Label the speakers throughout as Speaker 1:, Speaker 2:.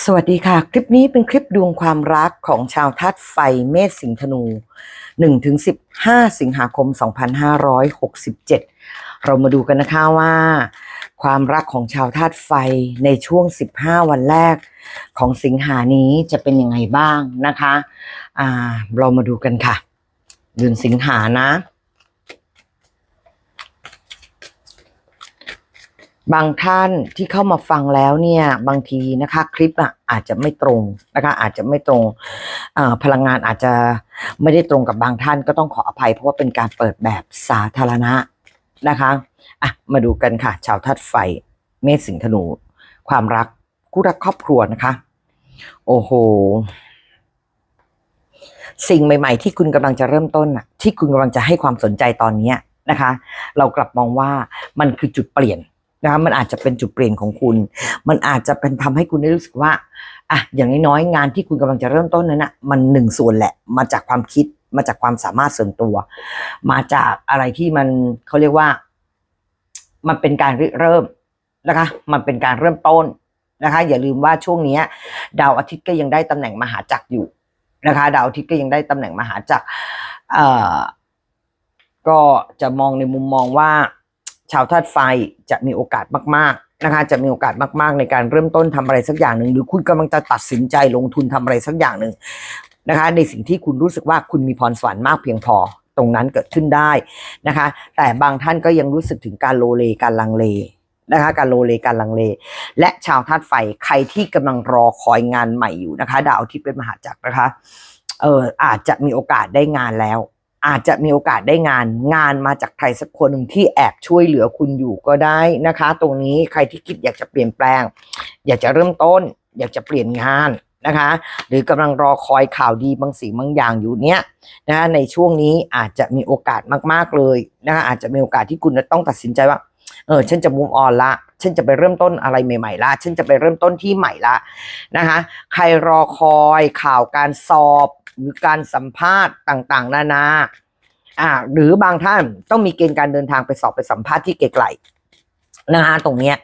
Speaker 1: สวัสดีค่ะ คลิปนี้เป็นคลิปดวงความรักของชาวธาตุไฟเมษสิงห์ธนู 1-15 สิงหาคม 2567 เรามาดูกันนะคะว่า ความรักของชาวธาตุไฟในช่วง 15 วันแรกของสิงหานี้จะเป็นยังไงบ้างนะคะ อ่า เรามาดูกันค่ะเดือนสิงหานะ บางท่านที่เข้ามาฟังแล้วเนี่ยบางทีนะคะ คลิปอะอาจจะไม่ตรงนะคะ อาจจะไม่ตรงพลังงานอาจจะไม่ได้ตรงกับบางท่านก็ต้องขออภัยเพราะว่าเป็นการเปิดแบบสาธารณะนะคะอะมาดูกันค่ะ ชาวธาตุไฟ เมษสิงห์ธนู ความรักคู่รักครอบครัวนะคะ โอ้โห สิ่งใหม่ ๆ ที่คุณกำลังจะเริ่มต้นอะที่คุณกำลังจะให้ความสนใจตอนนี้นะคะ เรากลับมองว่ามันคือจุดเปลี่ยน นะคะมันอาจจะเป็นจุดเปลี่ยนของคุณ มันอาจจะเป็นทำให้คุณได้รู้สึกว่าอะอย่างน้อยๆงานที่คุณกำลังจะเริ่มต้นนั้นนะมันหนึ่งส่วนแหละ มาจากความคิดมาจากความสามารถส่วนตัว มาจากอะไรที่มันเขาเรียกว่า มันเป็นการเริ่มนะคะ มันเป็นการเริ่มต้นนะคะ อย่าลืมว่าช่วงนี้ดาวอาทิตย์ก็ยังได้ตำแหน่งมหาจักรอยู่นะคะ ดาวอาทิตย์ก็ยังได้ตำแหน่งมหาจักรเอ่อก็จะมองในมุมมองว่า ชาวธาตุไฟจะมีโอกาสมากๆนะคะ จะมีโอกาสมากๆ ในการเริ่มต้นทำอะไรสักอย่างหนึ่งหรือคุณกำลังจะตัดสินใจลงทุนทำอะไรสักอย่างหนึ่งนะคะ ในสิ่งที่คุณรู้สึกว่าคุณมีพรสวรรค์มากเพียงพอตรงนั้นเกิดขึ้นได้นะคะ แต่บางท่านก็ยังรู้สึกถึงการโลเลการลังเลนะคะการโลเลการลังเล และชาวธาตุไฟใครที่กำลังรอคอยงานใหม่อยู่นะคะ ดาวที่เป็นมหาจักรนะคะเอออาจจะมีโอกาสได้งานแล้ว อาจจะมีโอกาสได้งานงานมาจากใครสักคนหนึ่งที่แอบช่วยเหลือคุณอยู่ก็ได้นะคะ ตรงนี้ใครที่คิดอยากจะเปลี่ยนแปลง อยากจะเริ่มต้น อยากจะเปลี่ยนงานนะคะ หรือกำลังรอคอยข่าวดีบางสิ่งบางอย่างอยู่เนี้ยนะในช่วงนี้อาจจะมีโอกาสมากๆเลยนะคะอาจจะมีโอกาสที่คุณจะต้องตัดสินใจว่าเออฉันจะมุมออนละ ฉันจะไปเริ่มต้นอะไรใหม่ๆละ ฉันจะไปเริ่มต้นที่ใหม่ละนะคะ ใครรอคอยข่าวการสอบ หรือการสัมภาษณ์ต่างๆ นานาอ่าหรือบางท่านต้องมีเกณฑ์การเดินทางไปสอบไปสัมภาษณ์ที่ไกลๆนะคะตรงเนี้ย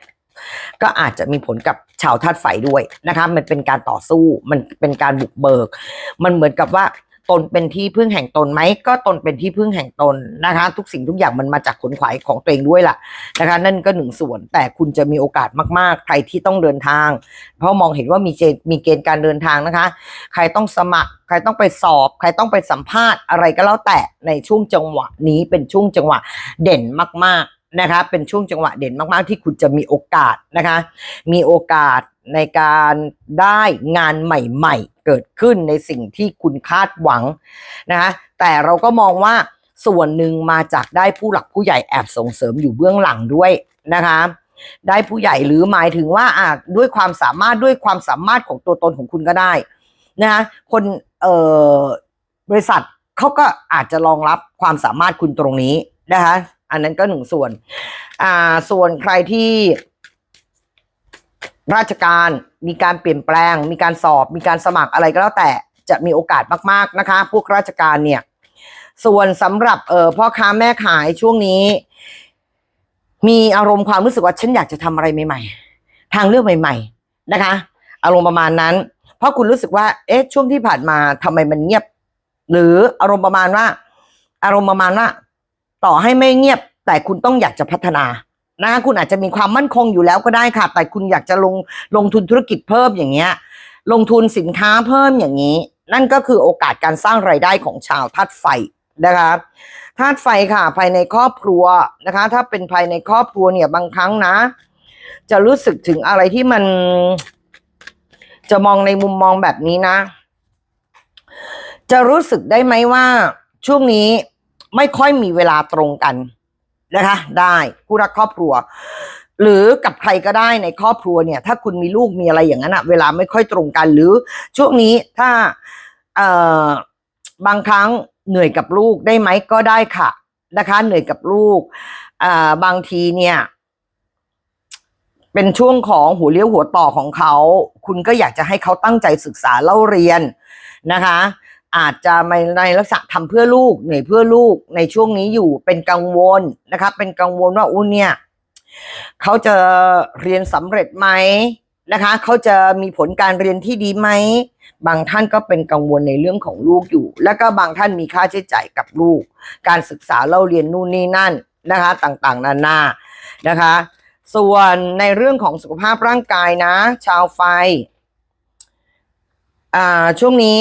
Speaker 1: ก็อาจจะมีผลกับชาวธาตุไฟด้วยนะคะ มันเป็นการต่อสู้ มันเป็นการบุกเบิก มันเหมือนกับว่า ตนเป็นที่พึ่งแห่งตนไหมก็ตนเป็นที่พึ่งแห่งตนนะคะ ทุกสิ่งทุกอย่างมันมาจากขนขวายของตัวเองด้วยล่ะนะคะ นั่นก็หนึ่งส่วน แต่คุณจะมีโอกาสมากๆ ใครที่ต้องเดินทาง เพราะมองเห็นว่ามีเจนมีเกณฑ์การเดินทางนะคะ ใครต้องสมัคร ใครต้องไปสอบ ใครต้องไปสัมภาษณ์อะไรก็แล้วแต่ในช่วงจังหวะนี้เป็นช่วงจังหวะเด่นมาก ๆ นะคะเป็นช่วงจังหวะเด่นมากๆ ที่คุณจะมีโอกาสนะคะ มีโอกาสในการได้งานใหม่ๆ เกิดขึ้นในสิ่งที่คุณคาดหวังนะคะแต่เราก็มองว่าส่วนหนึ่งมาจากได้ผู้หลักผู้ใหญ่แอบส่งเสริมอยู่เบื้องหลังด้วยนะคะ ได้ผู้ใหญ่หรือหมายถึงว่าอะด้วยความสามารถด้วยความสามารถของตัวตนของคุณก็ได้นะคะคนเอ่อบริษัทเขาก็อาจจะรองรับความสามารถคุณตรงนี้นะคะ อันนั้นก็หนึ่งส่วน อ่า ส่วนใครที่ราชการมีการเปลี่ยนแปลง มีการสอบ มีการสมัครอะไรก็แล้วแต่จะมีโอกาสมากๆนะคะ พวกราชการเนี่ย ส่วนสำหรับเออพ่อค้าแม่ขายช่วงนี้ มีอารมณ์ความรู้สึกว่าฉันอยากจะทำอะไรใหม่ๆ ทางเลือกใหม่ ๆนะคะ อารมณ์ประมาณนั้น เพราะคุณรู้สึกว่า เอ๊ะช่วงที่ผ่านมาทำไมมันเงียบ หรืออารมณ์ประมาณว่า อารมณ์ประมาณว่า ต่อให้ไม่เงียบ แต่คุณต้องอยากจะพัฒนานะคะคุณอาจจะมีความมั่นคงอยู่แล้วก็ได้ค่ะ แต่คุณอยากจะลงลงทุนธุรกิจเพิ่มอย่างเงี้ย ลงทุนสินค้าเพิ่มอย่างนี้ นั่นก็คือโอกาสการสร้างไรายได้ของชาวธาตุไฟนะคะธาตุไฟค่ะ ภายในครอบครัวนะคะ ถ้าเป็นภายในครอบครัวเนี่ยบางครั้งนะ จะรู้สึกถึงอะไรที่มัน จะมองในมุมมองแบบนี้นะ จะรู้สึกได้ไหมว่าช่วงนี้ ไม่ค่อยมีเวลาตรงกันนะคะ ได้คู่รักครอบครัว หรือกับใครก็ได้ในครอบครัวเนี่ย ถ้าคุณมีลูกมีอะไรอย่างนั้นอะเวลาไม่ค่อยตรงกัน หรือช่วงนี้ถ้าเอ่อบางครั้งเหนื่อยกับลูกได้ไหมก็ได้ค่ะนะคะ เหนื่อยกับลูกอ่าบางทีเนี่ย เป็นช่วงของหัวเลี้ยวหัวต่อของเขา คุณก็อยากจะให้เขาตั้งใจศึกษาเล่าเรียนนะคะ อาจจะในในลักษณะทำเพื่อลูกเหนื่อยเพื่อลูกในช่วงนี้อยู่เป็นกังวลนะคะเป็นกังวลว่าอุ้นเนี่ยเขาจะเรียนสำเร็จไหมนะคะเขาจะมีผลการเรียนที่ดีไหมบางท่านก็เป็นกังวลในเรื่องของลูกอยู่ แล้วก็บางท่านมีค่าใช้จ่ายกับลูก การศึกษาเล่าเรียนนู่นนี่นั่นนะคะต่างๆ นานานะคะ ส่วนในเรื่องของสุขภาพร่างกายนะ ชาวไฟอ่าช่วงนี้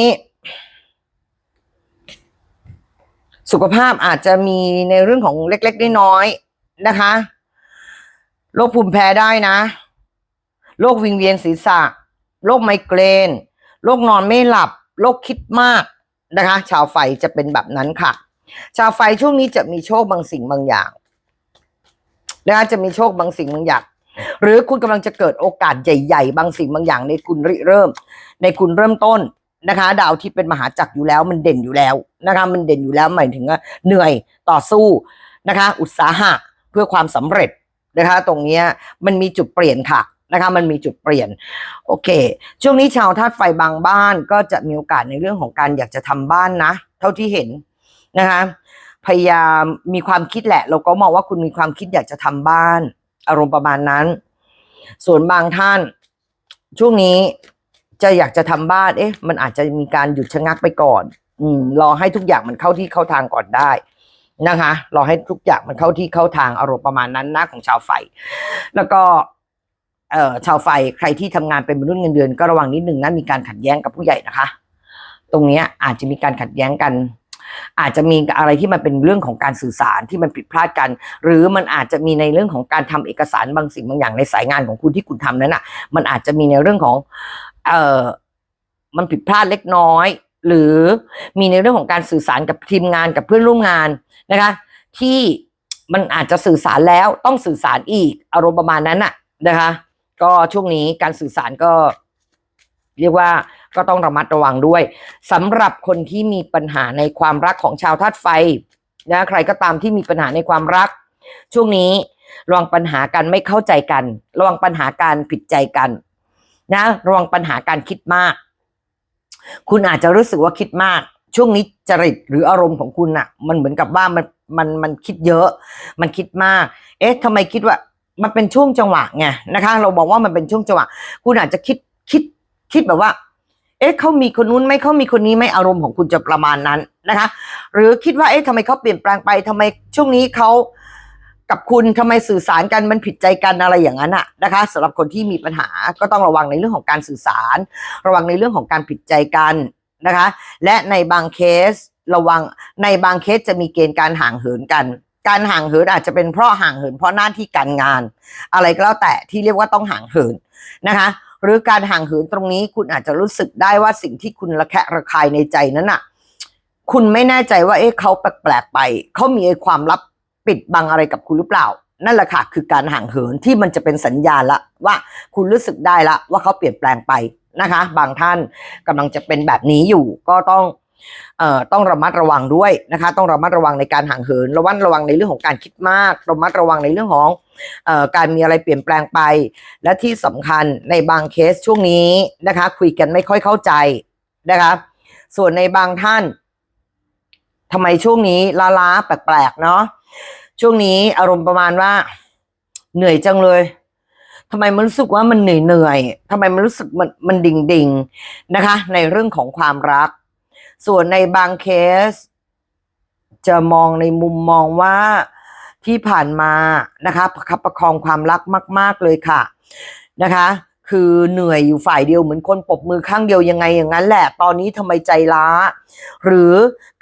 Speaker 1: สุขภาพอาจจะมีในเรื่องของเล็กๆน้อยๆนะคะ โรคภูมิแพ้ได้นะ โรควิงเวียนศีรษะ โรคไมเกรน โรคนอนไม่หลับ โรคคิดมากนะคะ ชาวไฟจะเป็นแบบนั้นค่ะ ชาวไฟช่วงนี้จะมีโชคบางสิ่งบางอย่างนะคะจะมีโชคบางสิ่งบางอย่าง หรือคุณกำลังจะเกิดโอกาสใหญ่ ๆ บางสิ่งบางอย่างในคุณริเริ่ม ในคุณเริ่มต้นนะคะ ดาวที่เป็นมหาจักรอยู่แล้วมันเด่นอยู่แล้ว นะคะ มันเด่นอยู่แล้วหมายถึงว่าเหนื่อยต่อสู้นะคะ อุตสาหะเพื่อความสำเร็จนะคะ ตรงนี้มันมีจุดเปลี่ยนค่ะนะคะมันมีจุดเปลี่ยน โอเค ช่วงนี้ชาวธาตุไฟบางบ้านก็จะมีโอกาสในเรื่องของการอยากจะทำบ้านนะ เท่าที่เห็นนะคะ พยายามมีความคิดแหละ เราก็มองว่าคุณมีความคิดอยากจะทำบ้าน อารมณ์ประมาณนั้น ส่วนบางท่าน ช่วงนี้จะอยากจะทำบ้าน เอ๊ะ มันอาจจะมีการหยุดชะงักไปก่อน อืมรอให้ทุกอย่างมันเข้าที่เข้าทางก่อนได้นะคะรอให้ทุกอย่างมันเข้าที่เข้าทางอารมณ์ประมาณนั้นนะของชาวไฟ แล้วก็เอ่อชาวไฟใครที่ทำงานเป็นมนุษย์เงินเดือนก็ระวังนิดนึงนะมีการขัดแย้งกับผู้ใหญ่นะคะ ตรงเนี้ยอาจจะมีการขัดแย้งกัน อาจจะมีอะไรที่มันเป็นเรื่องของการสื่อสารที่มันผิดพลาดกัน หรือมันอาจจะมีในเรื่องของการทำเอกสารบางสิ่งบางอย่างในสายงานของคุณที่คุณทำนั้นอะ มันอาจจะมีในเรื่องของ เอ่อมันผิดพลาดเล็กน้อย หรือมีในเรื่องของการสื่อสารกับทีมงานกับเพื่อนร่วมงานนะคะ ที่มันอาจจะสื่อสารแล้วต้องสื่อสารอีกอารมณ์ประมาณนั้นน่ะนะคะ ก็ช่วงนี้การสื่อสารก็ เรียกว่าก็ต้องระมัดระวังด้วยสำหรับคนที่มีปัญหาในความรักของชาวธาตุไฟนะใครก็ตามที่มีปัญหาในความรัก ช่วงนี้ระวังปัญหาการไม่เข้าใจกัน ระวังปัญหาการผิดใจกัน นะระวังปัญหาการคิดมาก คุณอาจจะรู้สึกว่าคิดมาก ช่วงนี้จริตหรืออารมณ์ของคุณอะมันเหมือนกับว่ามันมันมันคิดเยอะ มันคิดมาก เอ๊ะทำไมคิดว่า มันเป็นช่วงจังหวะไงนะคะ เราบอกว่ามันเป็นช่วงจังหวะ คุณอาจจะคิดคิดคิดแบบว่า เอ๊ะเขามีคนนู้นไหมเขามีคนนี้ไหมอารมณ์ของคุณจะประมาณนั้นนะคะ หรือคิดว่าเอ๊ะทำไมเขาเปลี่ยนแปลงไปทำไมช่วงนี้เขา กับคุณทำไมสื่อสารกันมันผิดใจกันอะไรอย่างนั้นอะนะคะสำหรับคนที่มีปัญหาก็ต้องระวังในเรื่องของการสื่อสาร ระวังในเรื่องของการผิดใจกันนะคะ และในบางเคสระวังในบางเคสจะมีเกณฑ์การห่างเหินกัน การห่างเหินอาจจะเป็นเพราะห่างเหินเพราะหน้าที่การงาน อะไรก็แล้วแต่ที่เรียกว่าต้องห่างเหินนะคะหรือการห่างเหินตรงนี้คุณอาจจะรู้สึกได้ว่าสิ่งที่คุณระแคะระคายในใจนั้นน่ะคุณไม่แน่ใจว่าเอ๊ะเขาแปลกๆไป เขามีความลับ ปิดบังอะไรกับคุณหรือเปล่า นั่นแหละค่ะ คือการห่างเหินที่มันจะเป็นสัญญาณละว่าคุณรู้สึกได้ละว่าเขาเปลี่ยนแปลงไปนะคะ บางท่านกำลังจะเป็นแบบนี้อยู่ก็ต้องเอ่อต้องระมัดระวังด้วยนะคะ ต้องระมัดระวังในการห่างเหินระวัดระวังในเรื่องของการคิดมาก ระมัดระวังในเรื่องของเอ่อการมีอะไรเปลี่ยนแปลงไป และที่สำคัญในบางเคสช่วงนี้นะคะ คุยกันไม่ค่อยเข้าใจนะคะส่วนในบางท่านทำไมช่วงนี้ล้าๆแปลกๆเนาะช่วงนี้อารมณ์ประมาณว่า เหนื่อยจังเลยทำไมมันรู้สึกว่ามันเหนื่อยเหนื่อยทำไมมันรู้สึกมันมันดิ่งดิ่งนะคะ ในเรื่องของความรัก ส่วนในบางเคส จะมองในมุมมองว่าที่ผ่านมานะคะประคับประคองความรักมาก ๆ เลยค่ะนะคะ คือเหนื่อยอยู่ฝ่ายเดียวเหมือนคนปรบมือข้างเดียวยังไงอย่างนั้นแหละ ตอนนี้ทำไมใจล้า หรือ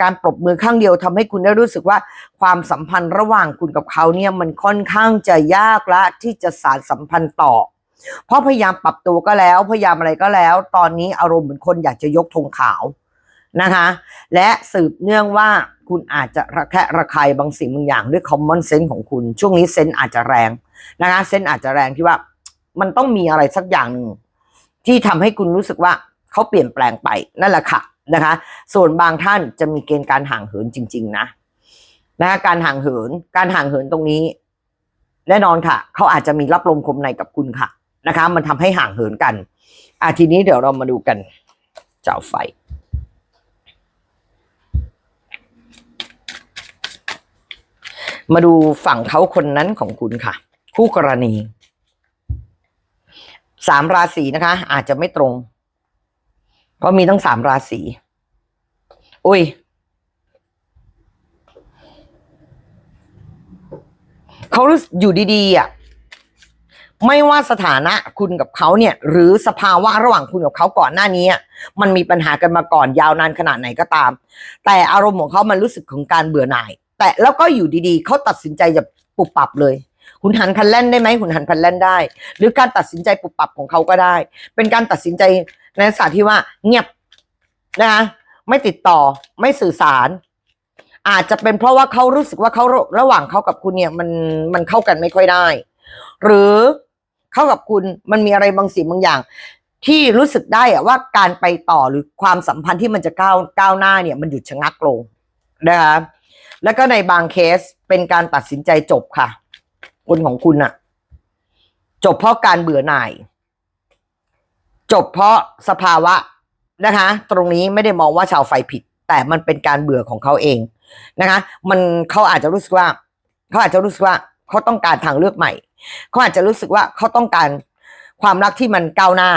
Speaker 1: การปรบมือข้างเดียวทำให้คุณได้รู้สึกว่า ความสัมพันธ์ระหว่างคุณกับเขาเนี่ยมันค่อนข้างจะยากละที่จะสานสัมพันธ์ต่อ เพราะพยายามปรับตัวก็แล้วพยายามอะไรก็แล้ว ตอนนี้อารมณ์เหมือนคนอยากจะยกธงขาวนะคะ และสืบเนื่องว่าคุณอาจจะระแคะระคายบางสิ่งบางอย่างด้วย common sense ของคุณ ช่วงนี้เซนส์อาจจะแรงนะคะเซนส์อาจจะแรงที่ว่า มันต้องมีอะไรสักอย่างหนึ่งที่ทำให้คุณรู้สึกว่าเขาเปลี่ยนแปลงไปนั่นแหละค่ะนะคะ ส่วนบางท่านจะมีเกณฑ์การห่างเหินจริง ๆ นะนะคะการห่างเหิน การห่างเหินตรงนี้ แน่นอนค่ะ เขาอาจจะมีรับลมคมในกับคุณค่ะนะคะ มันทำให้ห่างเหินกันอะทีนี้เดี๋ยวเรามาดูกันเจ้าไฟมาดูฝั่งเขาคนนั้นของคุณค่ะ คู่กรณี สามราศีนะคะ อาจจะไม่ตรง เพราะมีทั้งสามราศีอุ้ยเขารู้อยู่ดีๆอะไม่ว่าสถานะคุณกับเขาเนี่ย หรือสภาวะระหว่างคุณกับเขาก่อนหน้านี้ มันมีปัญหากันมาก่อนยาวนานขนาดไหนก็ตาม แต่อารมณ์ของเขามันรู้สึกของการเบื่อหน่าย แต่แล้วก็อยู่ดีๆเขาตัดสินใจจะปุบปับเลย คุณหันพันแล่นได้ไหมคุณหันพันแล่นได้ หรือการตัดสินใจปุบปับของเขาก็ได้ เป็นการตัดสินใจในลักษณะที่ว่า เงียบนะคะไม่ติดต่อไม่สื่อสาร อาจจะเป็นเพราะว่าเขารู้สึกว่าเขาระหว่างเขากับคุณเนี่ย มันมันเข้ากันไม่ค่อยได้ หรือเข้ากับคุณมันมีอะไรบางสิ่งบางอย่าง ที่รู้สึกได้อะว่าการไปต่อหรือความสัมพันธ์ที่มันจะก้าวก้าวหน้าเนี่ยมันหยุดชะงักลงนะคะแล้วก็ในบางเคสเป็นการตัดสินใจจบค่ะ คนของคุณอะจบเพราะการเบื่อหน่าย จบเพราะสภาวะนะคะ ตรงนี้ไม่ได้มองว่าชาวไฟผิด แต่มันเป็นการเบื่อของเขาเองนะคะ มันเขาอาจจะรู้สึกว่าเขาอาจจะรู้สึกว่าเขาต้องการทางเลือกใหม่เขาอาจจะรู้สึกว่าเขาต้องการความรักที่มันก้าวหน้า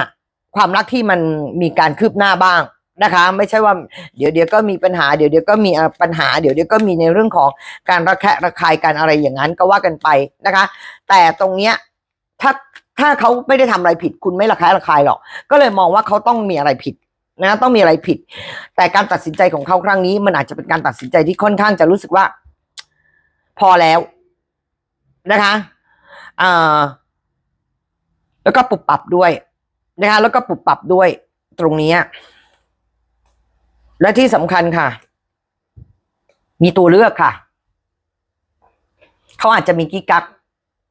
Speaker 1: ความรักที่มันมีการคืบหน้าบ้าง นะคะ ไม่ใช่ว่าเดี๋ยวเดี๋ยวก็มีปัญหาเดี๋ยวเดี๋ยวก็มีปัญหาเดี๋ยวเดี๋ยวก็มีในเรื่องของการระแคะระคายกันอะไรอย่างนั้นก็ว่ากันไปนะคะ แต่ตรงเนี้ยถ้าถ้าเขาไม่ได้ทำอะไรผิด คุณไม่ระแคะระคายหรอก ก็เลยมองว่าเขาต้องมีอะไรผิดนะต้องมีอะไรผิด แต่การตัดสินใจของเขาครั้งนี้ มันอาจจะเป็นการตัดสินใจที่ค่อนข้างจะรู้สึกว่า พอแล้วนะคะอ่าแล้วก็ปรับปรับด้วยนะคะ แล้วก็ปรับปรับด้วยตรงนี้ และที่สำคัญค่ะ มีตัวเลือกค่ะ เขาอาจจะมีกิ๊กกัก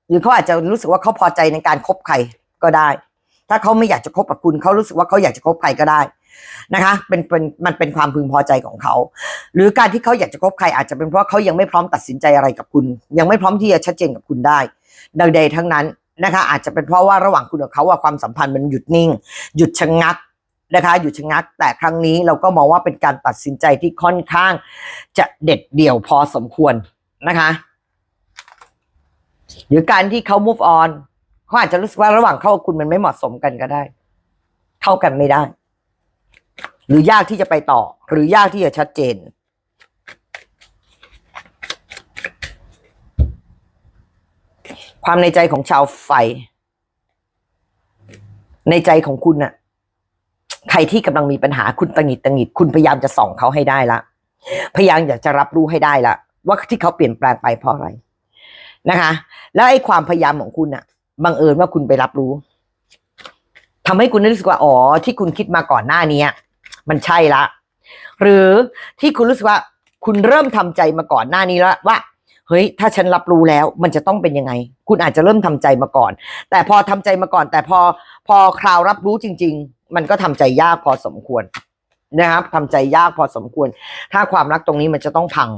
Speaker 1: หรือเขาอาจจะรู้สึกว่าเขาพอใจในการคบใครก็ได้ ถ้าเขาไม่อยากจะคบกับคุณ เขารู้สึกว่าเขาอยากจะคบใครก็ได้นะคะ เป็นเป็นมันเป็นความพึงพอใจของเขา หรือการที่เขาอยากจะคบใครอาจจะเป็นเพราะเขายังไม่พร้อมตัดสินใจอะไรกับคุณ ยังไม่พร้อมที่จะชัดเจนกับคุณได้ใดๆทั้งนั้นนะคะ อาจจะเป็นเพราะว่าระหว่างคุณกับเขาว่าความสัมพันธ์มันหยุดนิ่ง หยุดชะงัก นะคะหยุดชะงักแต่ครั้งนี้เราก็มองว่าเป็นการตัดสินใจที่ค่อนข้าง จะเด็ดเดี่ยวพอสมควรนะคะหรือการที่เขา move on เขาอาจจะรู้สึกว่าระหว่างเขากับคุณมันไม่เหมาะสมกันก็ได้ เข้ากันไม่ได้ หรือยากที่จะไปต่อ หรือยากที่จะชัดเจน ความในใจของชาวไฟ ในใจของคุณน่ะ ใครที่กำลังมีปัญหาคุณตังหิดตังหิดคุณพยายามจะส่องเขาให้ได้ละ พยายามอยากจะรับรู้ให้ได้ละ ว่าที่เขาเปลี่ยนแปลงไปเพราะอะไรนะคะ แล้วไอ้ความพยายามของคุณน่ะบังเอิญว่าคุณไปรับรู้ทำให้คุณรู้สึกว่าอ๋อที่คุณคิดมาก่อนหน้านี้มันใช่ละ หรือที่คุณรู้สึกว่า คุณเริ่มทำใจมาก่อนหน้านี้แล้วว่า เฮ้ยถ้าฉันรับรู้แล้วมันจะต้องเป็นยังไง คุณอาจจะเริ่มทำใจมาก่อน แต่พอทำใจมาก่อน แต่พอพอคราวรับรู้จริง ๆ มันก็ทำใจยากพอสมควรนะครับทำใจยากพอสมควร ถ้าความรักตรงนี้มันจะต้องพัง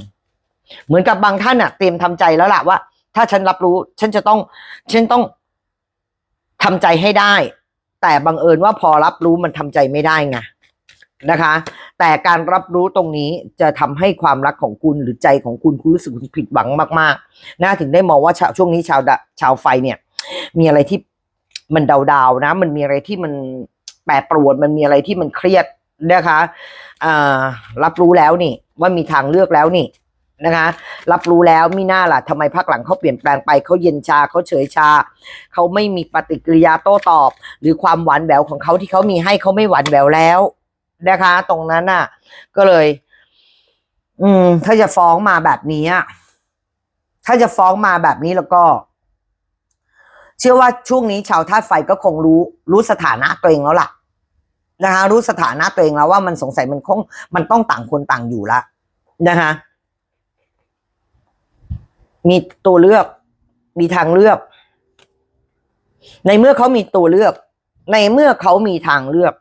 Speaker 1: เหมือนกับบางท่านอะเตรียมทำใจแล้วล่ะว่า ถ้าฉันรับรู้ ฉันจะต้อง ฉันต้องทำใจให้ได้ แต่บังเอิญว่าพอรับรู้มันทำใจไม่ได้ไง นะคะ แต่การรับรู้ตรงนี้จะทำให้ความรักของคุณหรือใจของคุณคุณรู้สึกผิดหวังมากๆนะถึงได้มองว่าช่วงนี้ชาวชาวไฟเนี่ย มีอะไรที่มันดาวๆนะ มันมีอะไรที่มันแปรปรวนมันมีอะไรที่มันเครียดนะคะอ่ารับรู้แล้วนี่ ว่ามีทางเลือกแล้วนี่นะคะ รับรู้แล้วมีหน้าล่ะทำไมภาคหลังเขาเปลี่ยนแปลงไปเขาเย็นชาเขาเฉยชาเขาไม่มีปฏิกิริยาโต้ตอบ หรือความหวานแหววของเขาที่เขามีให้เขาไม่หวานแหววแล้ว นะคะ ตรงนั้นน่ะ ก็เลย อืม ถ้าจะฟ้องมาแบบนี้อะถ้าจะฟ้องมาแบบนี้แล้วก็ เชื่อว่าช่วงนี้ชาวธาตุไฟก็คงรู้ รู้สถานะตัวเองแล้วล่ะนะคะรู้สถานะตัวเองแล้วว่ามันสงสัยมันคง มันต้องต่างคนต่างอยู่ละนะคะมีตัวเลือก มีทางเลือก ในเมื่อเขามีตัวเลือก ในเมื่อเขามีทางเลือก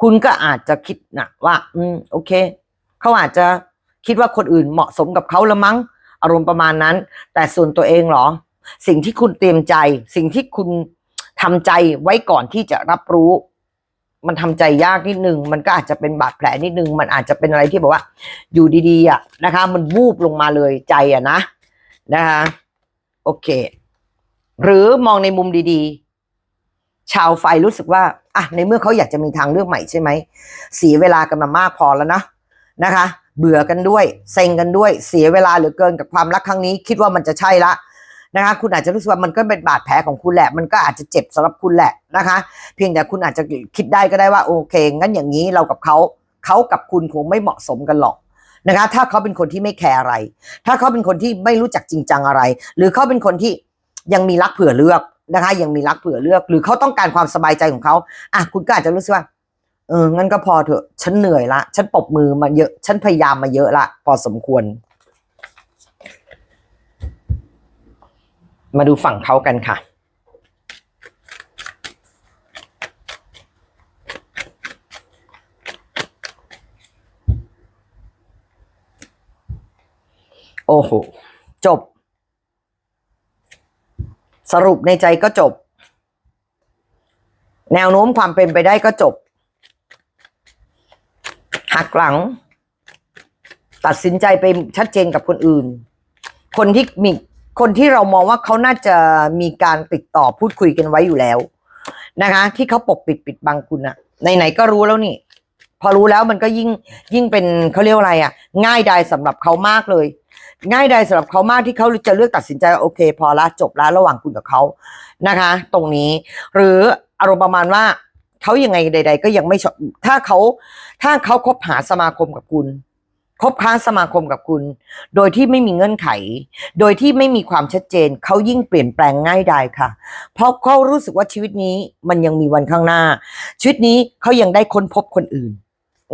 Speaker 1: คุณก็อาจจะคิดนะว่า อืมโอเค เขาอาจจะคิดว่าคนอื่นเหมาะสมกับเขาละมั้ง อารมณ์ประมาณนั้น แต่ส่วนตัวเองเหรอ สิ่งที่คุณเตรียมใจ สิ่งที่คุณทำใจไว้ก่อนที่จะรับรู้ มันทำใจยากนิดนึง มันก็อาจจะเป็นบาดแผลนิดนึง มันอาจจะเป็นอะไรที่บอกว่า อยู่ดีๆอะนะคะ มันวูบลงมาเลยใจอะนะนะคะ โอเค หรือมองในมุมดีๆ ชาวไฟรู้สึกว่า อะในเมื่อเขาอยากจะมีทางเลือกใหม่ใช่ไหมเสียเวลากันมามากพอแล้วนะนะคะ เบื่อกันด้วยเซ็งกันด้วย เสียเวลาเหลือเกินกับความรักครั้งนี้ คิดว่ามันจะใช่ละนะคะคุณอาจจะรู้สึกว่ามันก็เป็นบาดแผลของคุณแหละ มันก็อาจจะเจ็บสำหรับคุณแหละนะคะ เพียงแต่คุณอาจจะคิดได้ก็ได้ว่าโอเค งั้นอย่างนี้เรากับเขาเขากับคุณคงไม่เหมาะสมกันหรอกนะคะ ถ้าเขาเป็นคนที่ไม่แคร์อะไร ถ้าเขาเป็นคนที่ไม่รู้จักจริงจังอะไร หรือเขาเป็นคนที่ยังมีรักเผื่อเลือก นะคะ ยังมีรักเผื่อเลือก หรือเขาต้องการความสบายใจของเขาอะคุณก็อาจจะรู้สึกว่าเอองั้นก็พอเถอะ ฉันเหนื่อยละ ฉันปรบมือมาเยอะ ฉันพยายามมาเยอะละพอสมควร มาดูฝั่งเขากันค่ะโอ้โหจบ สรุปในใจก็จบ แนวโน้มความเป็นไปได้ก็จบ หักหลัง ตัดสินใจไปชัดเจนกับคนอื่น คนที่มีคนที่เรามองว่าเขาน่าจะมีการติดต่อพูดคุยกันไว้อยู่แล้ว นะคะ ที่เขาปกปิดปิดบังคุณอะไหนๆก็รู้แล้วนี่ พอรู้แล้วมันก็ยิ่งยิ่งเป็นเขาเรียกว่าอะไรอะง่ายดายสำหรับเขามากเลย ง่ายดายสำหรับเขามากที่เขาจะเลือกตัดสินใจโอเค พอละจบละระหว่างคุณกับเขานะคะ ตรงนี้ หรืออารมณ์ประมาณว่าเขายังไงใด ๆ ก็ยังไม่ชอบถ้าเขาถ้าเขาคบหาสมาคมกับคุณคบค้าสมาคมกับคุณ โดยที่ไม่มีเงื่อนไข โดยที่ไม่มีความชัดเจน เขายิ่งเปลี่ยนแปลงง่ายดายค่ะ เพราะเขารู้สึกว่าชีวิตนี้มันยังมีวันข้างหน้า ชีวิตนี้เขายังได้ค้นพบคนอื่น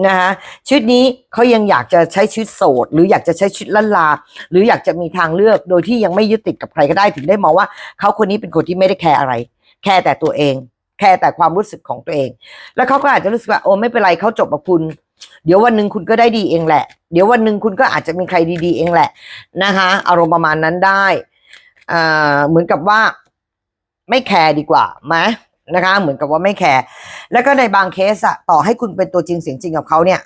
Speaker 1: นะคะชีวิตนี้เขายังอยากจะใช้ชีวิตโสด หรืออยากจะใช้ชีวิตลันลา หรืออยากจะมีทางเลือกโดยที่ยังไม่ยึดติดกับใครก็ได้ถึงได้มองว่าเขาคนนี้เป็นคนที่ไม่ได้แคร์อะไร แคร์แต่ตัวเอง แคร์แต่ความรู้สึกของตัวเอง แล้วเขาก็อาจจะรู้สึกว่าโอ้ไม่เป็นไรเขาจบกับคุณ เดี๋ยววันหนึ่งคุณก็ได้ดีเองแหละ เดี๋ยววันหนึ่งคุณก็อาจจะมีใครดี ๆ เองแหละนะคะอารมณ์ประมาณนั้นได้เหมือนกับว่า ไม่แคร์ดีกว่าไหม นะคะ เหมือนกับว่าไม่แคร์แล้วก็ในบางเคสอะต่อให้คุณเป็นตัวจริงเสียงจริงกับเขาเนี่ย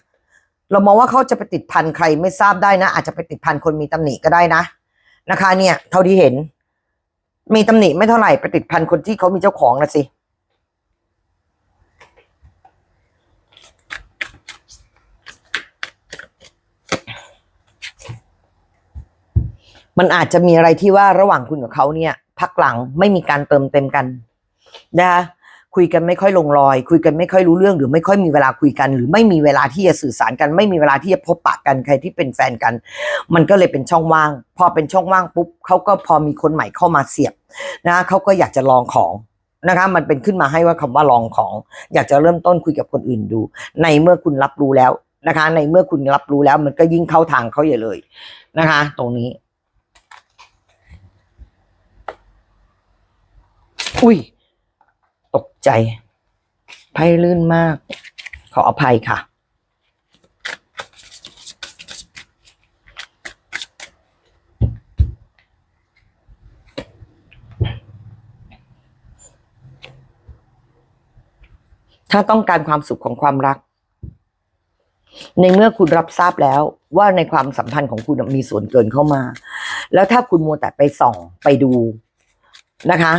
Speaker 1: เรามองว่าเขาจะไปติดพันใครไม่ทราบได้นะ อาจจะไปติดพันคนมีตำหนิก็ได้นะนะคะ เนี่ย เท่าที่เห็น มีตำหนิไม่เท่าไหร่ไปติดพันคนที่เขามีเจ้าของนะสิมันอาจจะมีอะไรที่ว่าระหว่างคุณกับเขาเนี่ย พักหลังไม่มีการเติมเต็มกัน นะคะคุยกันไม่ค่อยลงรอย คุยกันไม่ค่อยรู้เรื่องหรือไม่ค่อยมีเวลาคุยกัน หรือไม่มีเวลาที่จะสื่อสารกัน ไม่มีเวลาที่จะพบปะกันใครที่เป็นแฟนกัน มันก็เลยเป็นช่องว่าง พอเป็นช่องว่างปุ๊บเขาก็พอมีคนใหม่เข้ามาเสียบนะเขาก็อยากจะลองของนะคะมันเป็นขึ้นมาให้ว่าคำว่าลองของ อยากจะเริ่มต้นคุยกับคนอื่นดู ในเมื่อคุณรับรู้แล้วนะคะ ในเมื่อคุณรับรู้แล้ว มันก็ยิ่งเข้าทางเขาใหญ่เลยนะคะ ตรงนี้ อุ้ย ตกใจ ไพ่ลื่นมาก ขออภัยค่ะ ถ้าต้องการความสุขของความรัก ในเมื่อคุณรับทราบแล้วว่าในความสัมพันธ์ของคุณมีส่วนเกินเข้ามา แล้วถ้าคุณมัวแต่ไปส่องไปดูนะคะ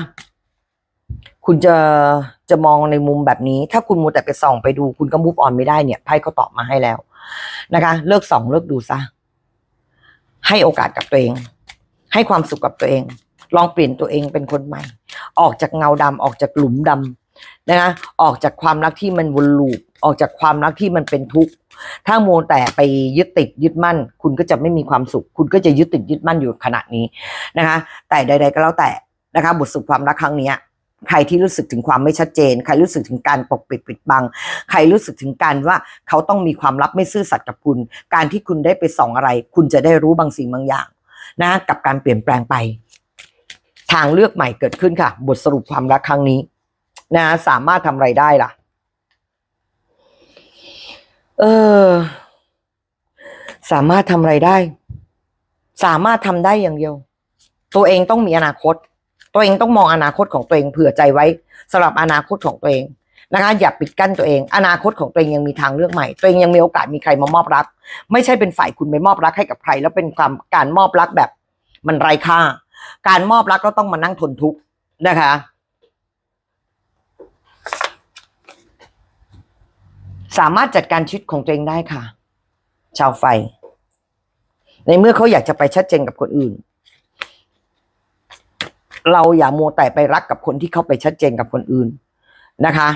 Speaker 1: คุณจะจะมองในมุมแบบนี้ ถ้าคุณมัวแต่ไปส่องไปดู คุณก็มูฟออนไม่ได้เนี่ยไพ่เขาตอบมาให้แล้วนะคะ เลิกส่องเลิกดูซะให้โอกาสกับตัวเอง ให้ความสุขกับตัวเอง ลองเปลี่ยนตัวเองเป็นคนใหม่ ออกจากเงาดำออกจากหลุมดำนะคะออกจากความรักที่มันวนลูปออกจากความรักที่มันเป็นทุกข์ ถ้าโมแต่ไปยึดติดยึดมั่น คุณก็จะไม่มีความสุข คุณก็จะยึดติดยึดมั่นอยู่ขณะนี้นะคะ แต่ใด ๆ ก็แล้วแต่นะคะ บทสรุปความรักครั้งนี้ ใครที่รู้สึกถึงความไม่ชัดเจน ใครรู้สึกถึงการปกปิดปิดบัง ใครรู้สึกถึงการว่าเขาต้องมีความลับไม่ซื่อสัตย์กับคุณ การที่คุณได้ไปส่องอะไร คุณจะได้รู้บางสิ่งบางอย่างนะกับการเปลี่ยนแปลงไป ทางเลือกใหม่เกิดขึ้นค่ะ บทสรุปความรักครั้งนี้ นะสามารถทำอะไรได้ล่ะ เออ สามารถทำอะไรได้ สามารถทำได้อย่างเดียว ตัวเองต้องมีอนาคต ตัวเองต้องมองอนาคตของตัวเองเผื่อใจไว้สำหรับอนาคตของตัวเองนะคะอย่าปิดกั้นตัวเอง อนาคตของตัวเองยังมีทางเลือกใหม่ ตัวเองยังมีโอกาสมีใครมามอบรัก ไม่ใช่เป็นฝ่ายคุณไปมอบรักให้กับใคร แล้วเป็นความการมอบรักแบบ มันไร้ค่า การมอบรักก็ต้องมานั่งทนทุกข์นะคะสามารถจัดการชีวิตของตัวเองได้ค่ะ ชาวไฟ ในเมื่อเขาอยากจะไปชัดเจนกับคนอื่น เราอย่ามัวแต่ไปรักกับคนที่เขาไปชัดเจนกับคนอื่นนะคะ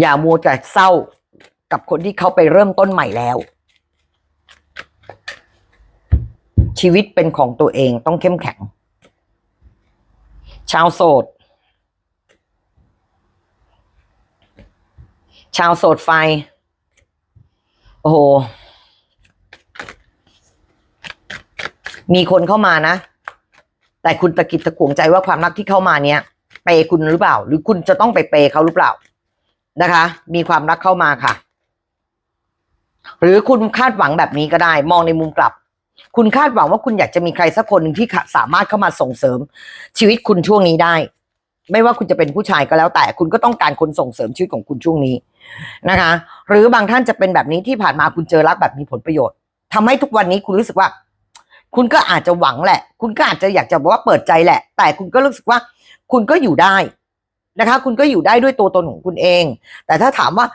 Speaker 1: อย่ามัวแต่เศร้ากับคนที่เขาไปเริ่มต้นใหม่แล้ว ชีวิตเป็นของตัวเองต้องเข้มแข็ง ชาวโสด ชาวโสดไฟ โอ้โห มีคนเข้ามานะ แต่คุณตะกิดตะขวงใจว่าความรักที่เข้ามาเนี้ยเปย์คุณหรือเปล่า หรือคุณจะต้องไปเปย์เขาหรือเปล่านะคะ มีความรักเข้ามาค่ะ หรือคุณคาดหวังแบบนี้ก็ได้ มองในมุมกลับ คุณคาดหวังว่าคุณอยากจะมีใครสักคนหนึ่งที่สามารถเข้ามาส่งเสริม ชีวิตคุณช่วงนี้ได้ ไม่ว่าคุณจะเป็นผู้ชายก็แล้วแต่คุณก็ต้องการคนส่งเสริมชีวิตของคุณช่วงนี้นะคะ หรือบางท่านจะเป็นแบบนี้ที่ผ่านมาคุณเจอรักแบบมีผลประโยชน์ทำให้ทุกวันนี้คุณรู้สึกว่า คุณก็อาจจะหวังแหละ คุณก็อาจจะอยากจะบอกว่าเปิดใจแหละ แต่คุณก็รู้สึกว่า คุณก็อยู่ได้นะคะ คุณก็อยู่ได้ด้วยตัวตนของคุณเอง แต่ถ้าถามว่า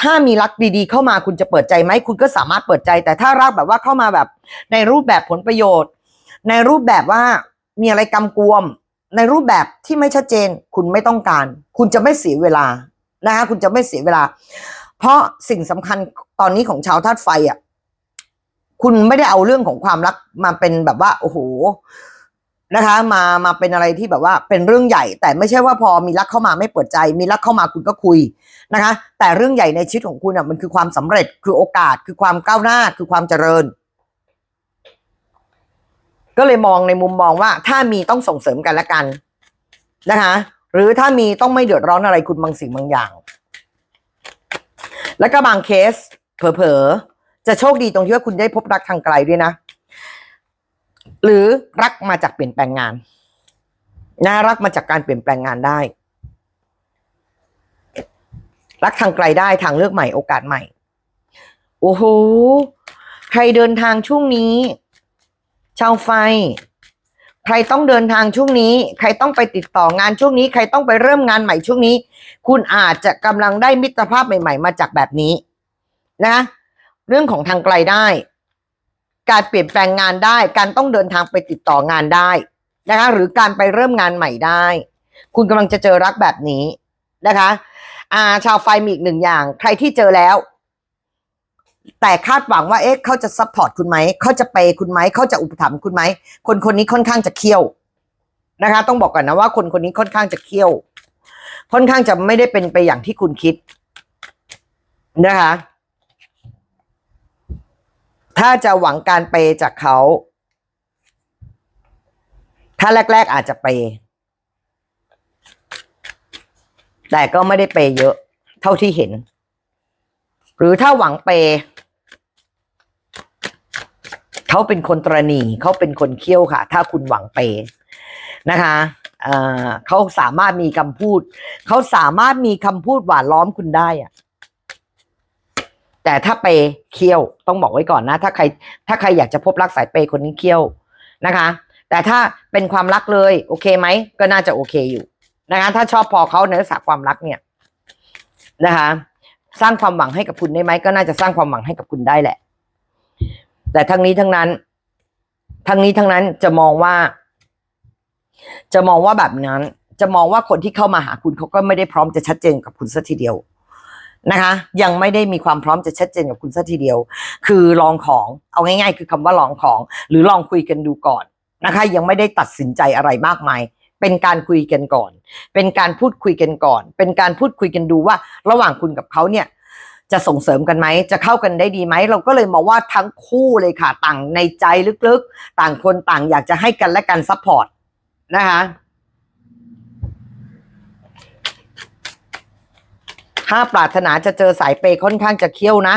Speaker 1: ถ้ามีรักดีๆเข้ามาคุณจะเปิดใจไหมคุณก็สามารถเปิดใจ แต่ถ้ารักแบบว่าเข้ามาแบบ ในรูปแบบผลประโยชน์ ในรูปแบบว่ามีอะไรกำกวม ในรูปแบบที่ไม่ชัดเจน คุณไม่ต้องการ คุณจะไม่เสียเวลานะคะคุณจะไม่เสียเวลา เพราะสิ่งสำคัญตอนนี้ของชาวธาตุไฟอะ คุณไม่ได้เอาเรื่องของความรักมาเป็นแบบว่า โอ้โหนะคะ มามาเป็นอะไรที่แบบว่าเป็นเรื่องใหญ่ แต่ไม่ใช่ว่าพอมีรักเข้ามาไม่เปิดใจ มีรักเข้ามาคุณก็คุยนะคะ แต่เรื่องใหญ่ในชีวิตของคุณอะมันคือความสำเร็จคือโอกาสคือความก้าวหน้าคือความเจริญ ก็เลยมองในมุมมองว่า ถ้ามีต้องส่งเสริมกันละกันนะคะ หรือถ้ามีต้องไม่เดือดร้อนอะไรคุณบางสิ่งบางอย่าง แล้วก็บางเคส เผลอๆ จะโชคดีตรงที่ว่าคุณได้พบรักทางไกลด้วยนะ หรือรักมาจากเปลี่ยนแปลงงานนะรักมาจากการเปลี่ยนแปลงงานได้ รักทางไกลได้ทางเลือกใหม่โอกาสใหม่ โอ้โห ใครเดินทางช่วงนี้ ชาวไฟ ใครต้องเดินทางช่วงนี้ ใครต้องไปติดต่องานช่วงนี้ ใครต้องไปเริ่มงานใหม่ช่วงนี้ คุณอาจจะกำลังได้มิตรภาพใหม่ ๆ มาจากแบบนี้ นะ เรื่องของทางไกลได้ การเปลี่ยนแปลงงานได้ การต้องเดินทางไปติดต่องานได้นะคะ หรือการไปเริ่มงานใหม่ได้ คุณกำลังจะเจอรักแบบนี้นะคะอาชาวไฟมีอีกหนึ่งอย่าง ใครที่เจอแล้ว แต่คาดหวังว่าเอ๊ะเขาจะซัพพอร์ตคุณไหมเขาจะเปคุณไหมเขาจะอุปถัมภ์คุณไหมคนคนนี้ค่อนข้างจะเคี่ยวนะคะ ต้องบอกก่อนนะว่าคนคนนี้ค่อนข้างจะเคี่ยว ค่อนข้างจะไม่ได้เป็นไปอย่างที่คุณคิดนะคะ ถ้าจะหวังการเปจากเขา ถ้าแรก ๆอาจจะเป แต่ก็ไม่ได้เปเยอะ เท่าที่เห็น หรือถ้าหวังเป เขาเป็นคนตรณีเขาเป็นคนเคี่ยวค่ะ ถ้าคุณหวังเปนะคะเอ่อเขาสามารถมีคำพูด เขาสามารถมีคำพูดหวานล้อมคุณได้อะ แต่ถ้าเปย์เคี่ยวต้องบอกไว้ก่อนนะ ถ้าใครถ้าใครอยากจะพบรักสายเปย์คนนี้เคี่ยวนะคะ แต่ถ้าเป็นความรักเลยโอเคไหมก็น่าจะโอเคอยู่นะคะถ้าชอบพอเขาในลักษณะความรักเนี่ยนะคะ สร้างความหวังให้กับคุณได้ไหมก็น่าจะสร้างความหวังให้กับคุณได้แหละ แต่ทั้งนี้ทั้งนั้นทั้งนี้ทั้งนั้นจะมองว่า จะมองว่าแบบนั้น จะมองว่าคนที่เข้ามาหาคุณเขาก็ไม่ได้พร้อมจะชัดเจนกับคุณสัทีเดียว นะคะ ยังไม่ได้มีความพร้อมจะชัดเจนกับคุณสัทีเดียว คือลองของเอาง่าย ๆ คือคำว่าลองของ หรือลองคุยกันดูก่อนนะคะ ยังไม่ได้ตัดสินใจอะไรมากมายเป็นการคุยกันก่อน เป็นการพูดคุยกันก่อน เป็นการพูดคุยกันดูว่า ระหว่างคุณกับเขาเนี่ย จะส่งเสริมกันไหม จะเข้ากันได้ดีไหม เราก็เลยมองว่าทั้งคู่เลยค่ะ ต่างในใจลึกๆ ต่างคนต่างอยากจะให้กันและกันซัพพอร์ตนะคะ ถ้าปรารถนาจะเจอสายเปย์ค่อนข้างจะเคี่ยวนะ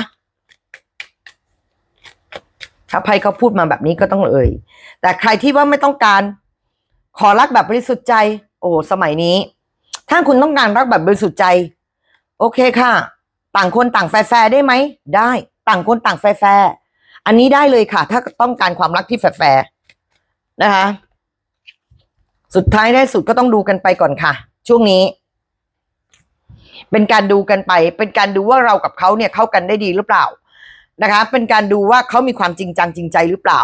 Speaker 1: ถ้าไพ่เขาพูดมาแบบนี้ก็ต้องเอ่ย แต่ใครที่ว่าไม่ต้องการ ขอรักแบบบริสุทธิ์ใจ โอ้สมัยนี้ ถ้าคุณต้องการรักแบบบริสุทธิ์ใจ โอเคค่ะ ต่างคนต่างแฟร์ได้ไหม ได้ ต่างคนต่างแฟร์อันนี้ได้เลยค่ะ ถ้าต้องการความรักที่แฟร์นะคะ สุดท้ายได้สุดก็ต้องดูกันไปก่อนค่ะ ช่วงนี้ เป็นการดูกันไป เป็นการดูว่าเรากับเขาเนี่ยเข้ากันได้ดีหรือเปล่านะคะ เป็นการดูว่าเขามีความจริงจังจริงใจหรือเปล่า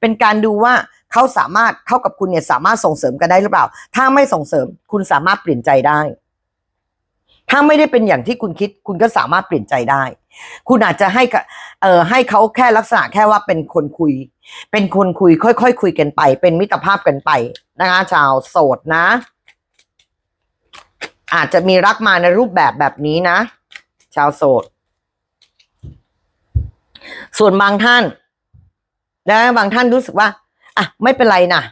Speaker 1: เป็นการดูว่าเขาสามารถเข้ากับคุณเนี่ยสามารถส่งเสริมกันได้หรือเปล่า ถ้าไม่ส่งเสริมคุณสามารถเปลี่ยนใจได้ ถ้าไม่ได้เป็นอย่างที่คุณคิด คุณก็สามารถเปลี่ยนใจได้ คุณอาจจะให้เอ่อให้เขาแค่ลักษณะแค่ว่าเป็นคนคุย เป็นคนคุย ค่อยๆคุยกันไป เป็นมิตรภาพกันไปนะคะ ชาวโสดนะ อาจจะมีรักมาในรูปแบบแบบนี้นะ ชาวโสด ส่วนบางท่านนะบางท่านรู้สึกว่าอะไม่เป็นไรนะ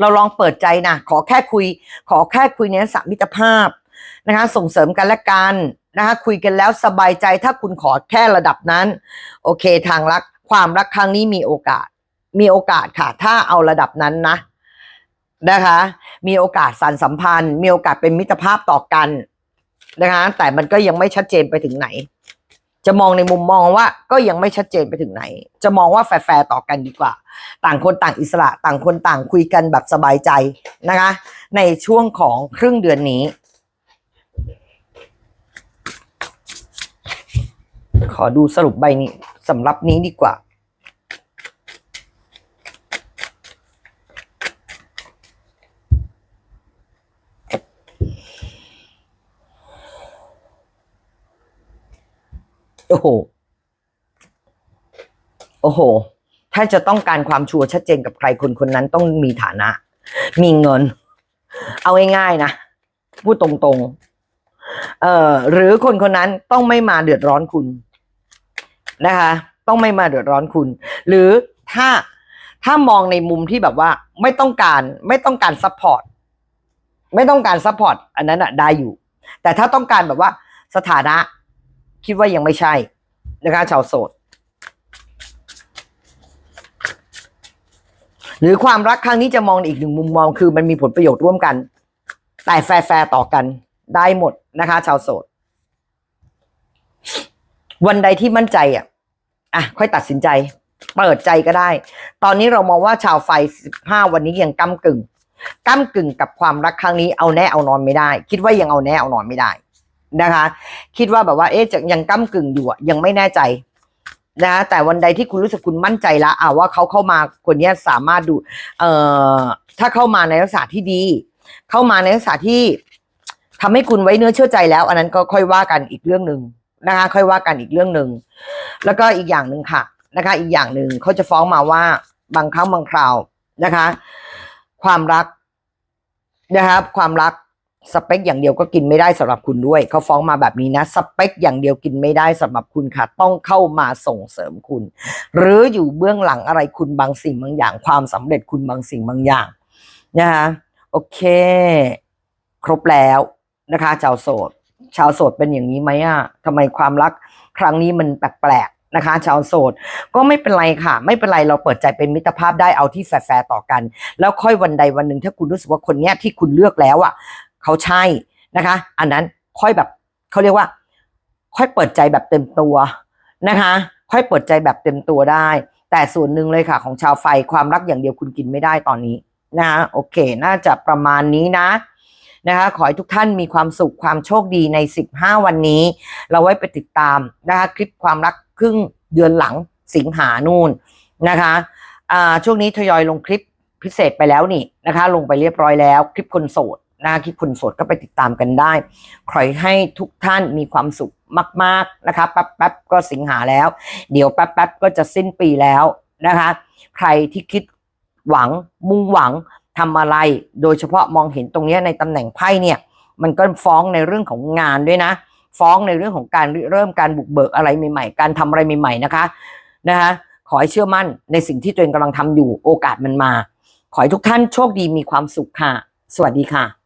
Speaker 1: เราลองเปิดใจนะขอแค่คุย ขอแค่คุยในลักษณะมิตรภาพนะคะ ส่งเสริมกันและกันนะคะคุยกันแล้วสบายใจถ้าคุณขอแค่ระดับนั้น โอเคทางรักความรักครั้งนี้มีโอกาส มีโอกาสค่ะ ถ้าเอาระดับนั้นนะ นะคะ มีโอกาสสานสัมพันธ์ มีโอกาสเป็นมิตรภาพต่อกันนะคะ แต่มันก็ยังไม่ชัดเจนไปถึงไหน จะมองในมุมมองว่าก็ยังไม่ชัดเจนไปถึงไหน จะมองว่าแฟร์ๆต่อกันดีกว่า ต่างคนต่างอิสระ ต่างคนต่างคุยกันแบบสบายใจนะคะ ในช่วงของครึ่งเดือนนี้ ขอดูสรุปใบนี้สำหรับนี้ดีกว่า โอ้โห โอ้โห ถ้าจะต้องการความชัวร์ชัดเจนกับใครคนคนนั้นต้องมีฐานะ มีเงิน เอาง่ายๆนะ พูดตรงๆ เอ่อ หรือคนคนนั้นต้องไม่มาเดือดร้อนคุณ นะคะ ต้องไม่มาเดือดร้อนคุณ หรือถ้าถ้ามองในมุมที่แบบว่า ไม่ต้องการไม่ต้องการซัพพอร์ตไม่ต้องการซัพพอร์ตอันนั้นอะได้อยู่ แต่ถ้าต้องการแบบว่าสถานะ คิดว่ายังไม่ใช่นะคะชาวโสด หรือความรักครั้งนี้จะมองอีกหนึ่งมุมมองคือมันมีผลประโยชน์ร่วมกัน แต่แฟร์ต่อกันได้หมดนะคะ ชาวโสด วันใดที่มั่นใจอะอะค่อยตัดสินใจ เปิดใจก็ได้ ตอนนี้เรามองว่าชาวไฟสิบห้าวันนี้ยังก้ากึ่งก้ากึ่งกับความรักครั้งนี้เอาแน่เอานอนไม่ได้ คิดว่ายังเอาแน่เอานอนไม่ได้ นะคะ คิดว่าแบบว่าเอ๊ะจะยังก้ากึ่งอยู่อะยังไม่แน่ใจนะแต่วันใดที่คุณรู้สึกคุณมั่นใจแล้วอะว่าเขาเข้ามาคนนี้สามารถดู เอ่อถ้าเข้ามาในลักษณะที่ดี เข้ามาในลักษณะที่ทำให้คุณไว้เนื้อเชื่อใจแล้ว อันนั้นก็ค่อยว่ากันอีกเรื่องหนึ่งนะคะ ค่อยว่ากันอีกเรื่องหนึ่งแล้วก็อีกอย่างหนึ่งค่ะนะคะ อีกอย่างหนึ่งเขาจะฟ้องมาว่าบางครั้งบางคราวนะคะ ความรักนะครับ ความรัก สเปคอย่างเดียวก็กินไม่ได้สำหรับคุณด้วย เขาฟ้องมาแบบนี้นะ สเปคอย่างเดียวกินไม่ได้สำหรับคุณค่ะ ต้องเข้ามาส่งเสริมคุณ หรืออยู่เบื้องหลังอะไรคุณบางสิ่งบางอย่าง ความสำเร็จคุณบางสิ่งบางอย่างนะคะโอเค ครบแล้วนะคะ ชาวโสด ชาวโสดเป็นอย่างนี้ไหมอะทำไมความรักครั้งนี้มันแปลกๆนะคะ ชาวโสดก็ไม่เป็นไรค่ะ ไม่เป็นไรเราเปิดใจเป็นมิตรภาพได้เอาที่แฟร์ๆต่อกัน แล้วค่อยวันใดวันหนึ่งถ้าคุณรู้สึกว่าคนเนี้ยที่คุณเลือกแล้วอะ เขาใช่นะคะ อันนั้นค่อยแบบเขาเรียกว่า ค่อยเปิดใจแบบเต็มตัวนะคะ ค่อยเปิดใจแบบเต็มตัวได้ แต่ส่วนหนึ่งเลยค่ะ ของชาวไฟความรักอย่างเดียวคุณกินไม่ได้ตอนนี้นะคะโอเค น่าจะประมาณนี้นะนะคะขอให้ทุกท่านมีความสุขความโชคดีใน 15 วันนี้ เราไว้ไปติดตามนะคะคลิปความรักครึ่งเดือนหลังสิงหานู่นนะคะช่วงนี้ทยอยลงคลิปพิเศษไปแล้วนี่นะคะ ลงไปเรียบร้อยแล้ว คลิปคนโสด นะคะคลิปคนโสดก็ไปติดตามกันได้ ขอให้ทุกท่านมีความสุขมาก ๆนะคะแป๊บๆก็สิงหาแล้ว เดี๋ยวแป๊บๆก็จะสิ้นปีแล้วนะคะ ใครที่คิดหวังมุ่งหวังทำอะไร โดยเฉพาะมองเห็นตรงนี้ในตำแหน่งไพ่เนี่ย มันก็ฟ้องในเรื่องของงานด้วยนะ ฟ้องในเรื่องของการเริ่มการบุกเบิกอะไรใหม่ๆ การทำอะไรใหม่ๆนะคะนะคะขอให้เชื่อมั่นในสิ่งที่ตัวเองกำลังทำอยู่โอกาสมันมา ขอให้ทุกท่านโชคดีมีความสุขค่ะ สวัสดีค่ะ